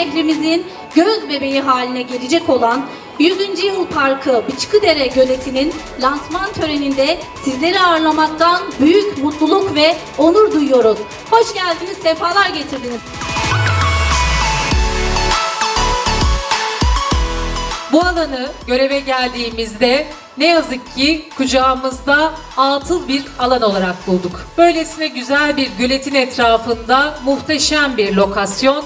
şehrimizin göz bebeği haline gelecek olan 100. Yıl Parkı Bıçkıdere Göleti'nin lansman töreninde sizleri ağırlamaktan büyük mutluluk ve onur duyuyoruz. Hoş geldiniz, sefalar getirdiniz. Bu alanı göreve geldiğimizde ne yazık ki kucağımızda atıl bir alan olarak bulduk. Böylesine güzel bir göletin etrafında muhteşem bir lokasyon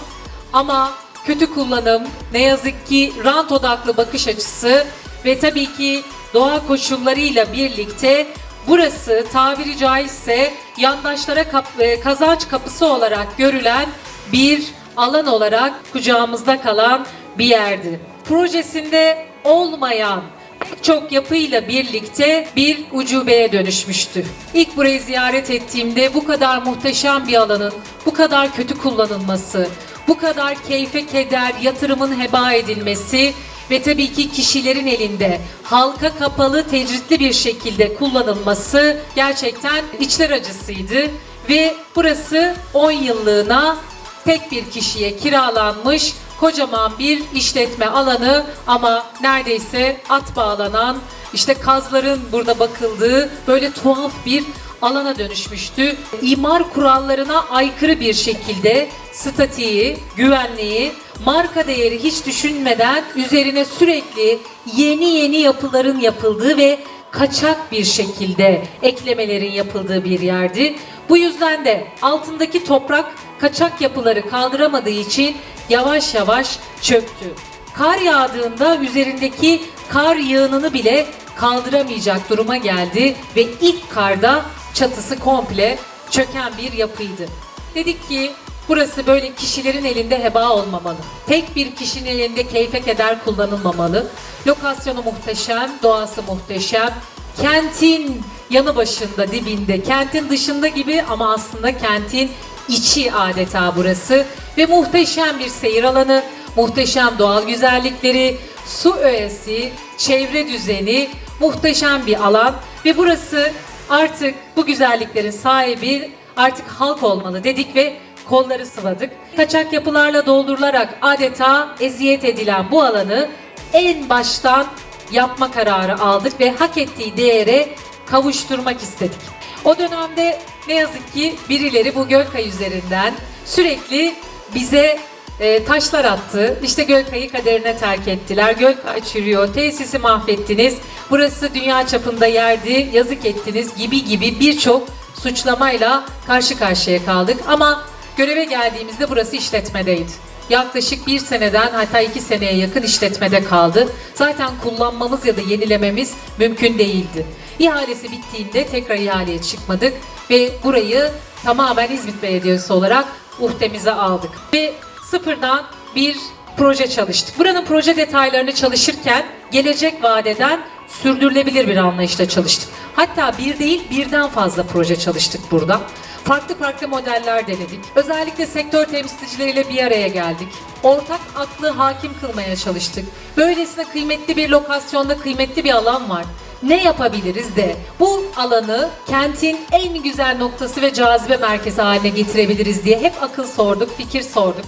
ama kötü kullanım, ne yazık ki rant odaklı bakış açısı ve tabii ki doğa koşullarıyla birlikte burası tabiri caizse yandaşlara kap- e, kazanç kapısı olarak görülen bir alan olarak kucağımızda kalan bir yerdi. Projesinde olmayan pek çok yapıyla birlikte bir ucubeye dönüşmüştü. İlk burayı ziyaret ettiğimde bu kadar muhteşem bir alanın bu kadar kötü kullanılması, bu kadar keyfe keder, yatırımın heba edilmesi ve tabii ki kişilerin elinde halka kapalı tecritli bir şekilde kullanılması gerçekten içler acısıydı ve burası 10 yıllığına tek bir kişiye kiralanmış kocaman bir işletme alanı ama neredeyse at bağlanan işte kazların burada bakıldığı böyle tuhaf bir alana dönüşmüştü. İmar kurallarına aykırı bir şekilde statiği, güvenliği, marka değeri hiç düşünmeden üzerine sürekli yeni yeni yapıların yapıldığı ve kaçak bir şekilde eklemelerin yapıldığı bir yerdi. Bu yüzden de altındaki toprak kaçak yapıları kaldıramadığı için yavaş yavaş çöktü. Kar yağdığında üzerindeki kar yığınını bile kaldıramayacak duruma geldi ve ilk karda çatısı komple çöken bir yapıydı. Dedik ki burası böyle kişilerin elinde heba olmamalı. Tek bir kişinin elinde keyfe keder kullanılmamalı. Lokasyonu muhteşem, doğası muhteşem. Kentin yanı başında, dibinde, kentin dışında gibi ama aslında kentin içi adeta burası. Ve muhteşem bir seyir alanı, muhteşem doğal güzellikleri, su öğesi, çevre düzeni, muhteşem bir alan ve burası artık bu güzelliklerin sahibi artık halk olmalı dedik ve kolları sıvadık. Kaçak yapılarla doldurularak adeta eziyet edilen bu alanı en baştan yapma kararı aldık ve hak ettiği değere kavuşturmak istedik. O dönemde ne yazık ki birileri bu Gölkay üzerinden sürekli bize e, taşlar attı. İşte Gölkay'ı kaderine terk ettiler. Gölkay çürüyor, tesisi mahvettiniz. Burası dünya çapında yerdi, yazık ettiniz gibi gibi birçok suçlamayla karşı karşıya kaldık. Ama göreve geldiğimizde burası işletmedeydi. Yaklaşık bir seneden hatta iki seneye yakın işletmede kaldı. Zaten kullanmamız ya da yenilememiz mümkün değildi. İhalesi bittiğinde tekrar ihaleye çıkmadık ve burayı tamamen İzmit Belediyesi olarak uhdemize aldık. Ve sıfırdan bir proje çalıştık. Buranın proje detaylarını çalışırken gelecek vadeden sürdürülebilir bir anlayışla çalıştık. Hatta bir değil birden fazla proje çalıştık burada. Farklı farklı modeller denedik. Özellikle sektör temsilcileriyle bir araya geldik. Ortak aklı hakim kılmaya çalıştık. Böylesine kıymetli bir lokasyonda kıymetli bir alan var. Ne yapabiliriz de bu alanı kentin en güzel noktası ve cazibe merkezi haline getirebiliriz diye hep akıl sorduk, fikir sorduk.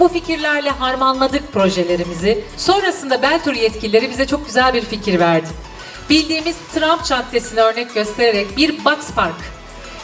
Bu fikirlerle harmanladık projelerimizi. Sonrasında Beltur yetkilileri bize çok güzel bir fikir verdi. Bildiğimiz Trump Caddesi'ni örnek göstererek bir box park,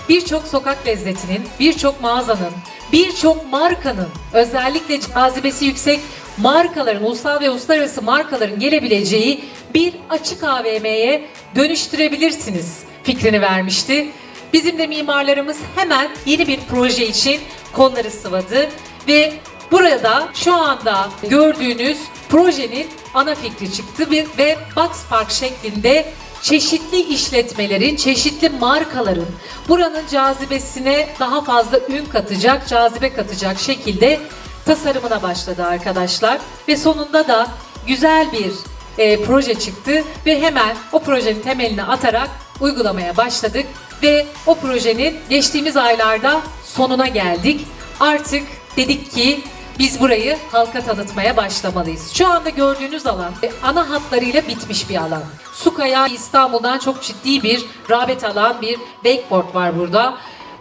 birçok sokak lezzetinin, birçok mağazanın, birçok markanın, özellikle cazibesi yüksek markaların, ulusal ve uluslararası markaların gelebileceği bir açık AVM'ye dönüştürebilirsiniz fikrini vermişti. Bizim de mimarlarımız hemen yeni bir proje için kolları sıvadı ve burada şu anda gördüğünüz projenin ana fikri çıktı ve- Box Park şeklinde çeşitli işletmelerin, çeşitli markaların buranın cazibesine daha fazla ün katacak, cazibe katacak şekilde tasarımına başladı arkadaşlar. Ve sonunda da güzel bir e, proje çıktı ve hemen o projenin temelini atarak uygulamaya başladık ve o projenin geçtiğimiz aylarda sonuna geldik. Artık dedik ki biz burayı halka tanıtmaya başlamalıyız. Şu anda gördüğünüz alan e, ana hatlarıyla bitmiş bir alan. Su kayağı İstanbul'dan çok ciddi bir rağbet alan bir wakeboard var burada.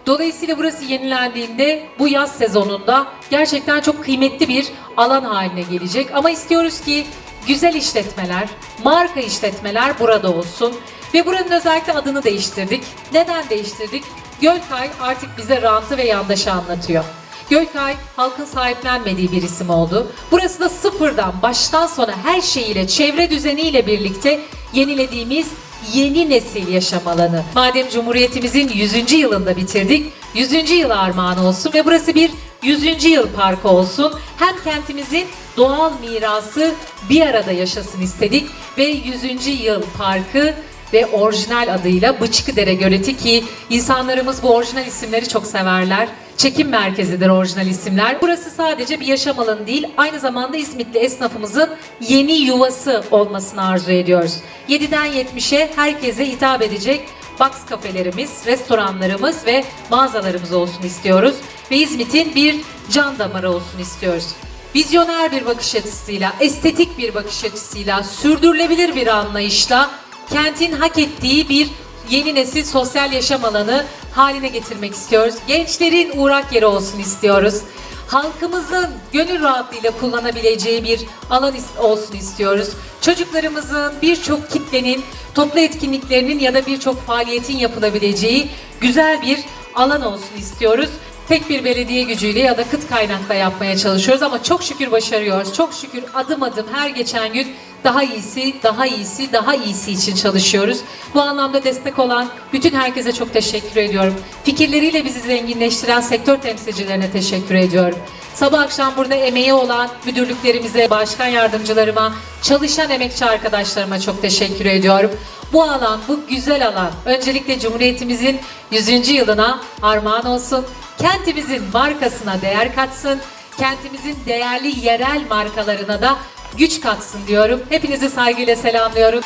Dolayısıyla burası yenilendiğinde bu yaz sezonunda gerçekten çok kıymetli bir alan haline gelecek. Ama istiyoruz ki güzel işletmeler, marka işletmeler burada olsun. Ve buranın özellikle adını değiştirdik. Neden değiştirdik? Gölkay artık bize rantı ve yandaşı anlatıyor. Gölkay halkın sahiplenmediği bir isim oldu. Burası da sıfırdan, baştan sona her şeyiyle, çevre düzeniyle birlikte yenilediğimiz yeni nesil yaşam alanı. Madem Cumhuriyetimizin 100. yılında bitirdik, 100. yıl armağanı olsun ve burası bir 100. yıl parkı olsun. Hem kentimizin doğal mirası bir arada yaşasın istedik ve 100. yıl parkı ve orijinal adıyla Bıçkıdere Göleti ki insanlarımız bu orijinal isimleri çok severler. Çekim merkezidir orijinal isimler. Burası sadece bir yaşam alanı değil, aynı zamanda İzmitli esnafımızın yeni yuvası olmasını arzu ediyoruz. 7'den 70'e herkese hitap edecek box kafelerimiz, restoranlarımız ve mağazalarımız olsun istiyoruz. Ve İzmit'in bir can damarı olsun istiyoruz. Vizyoner bir bakış açısıyla, estetik bir bakış açısıyla, sürdürülebilir bir anlayışla kentin hak ettiği bir yeni nesil sosyal yaşam alanı haline getirmek istiyoruz. Gençlerin uğrak yeri olsun istiyoruz. Halkımızın gönül rahatlığıyla kullanabileceği bir alan olsun istiyoruz. Çocuklarımızın birçok kitlenin toplu etkinliklerinin ya da birçok faaliyetin yapılabileceği güzel bir alan olsun istiyoruz. Tek bir belediye gücüyle ya da kıt kaynakla yapmaya çalışıyoruz ama çok şükür başarıyoruz. Çok şükür adım adım her geçen gün daha iyisi, daha iyisi, daha iyisi için çalışıyoruz. Bu anlamda destek olan bütün herkese çok teşekkür ediyorum. Fikirleriyle bizi zenginleştiren sektör temsilcilerine teşekkür ediyorum. Sabah akşam burada emeği olan müdürlüklerimize, başkan yardımcılarıma, çalışan emekçi arkadaşlarıma çok teşekkür ediyorum. Bu alan, bu güzel alan öncelikle Cumhuriyetimizin 100. yılına armağan olsun. Kentimizin markasına değer katsın. Kentimizin değerli yerel markalarına da güç katsın diyorum. Hepinizi saygıyla selamlıyorum.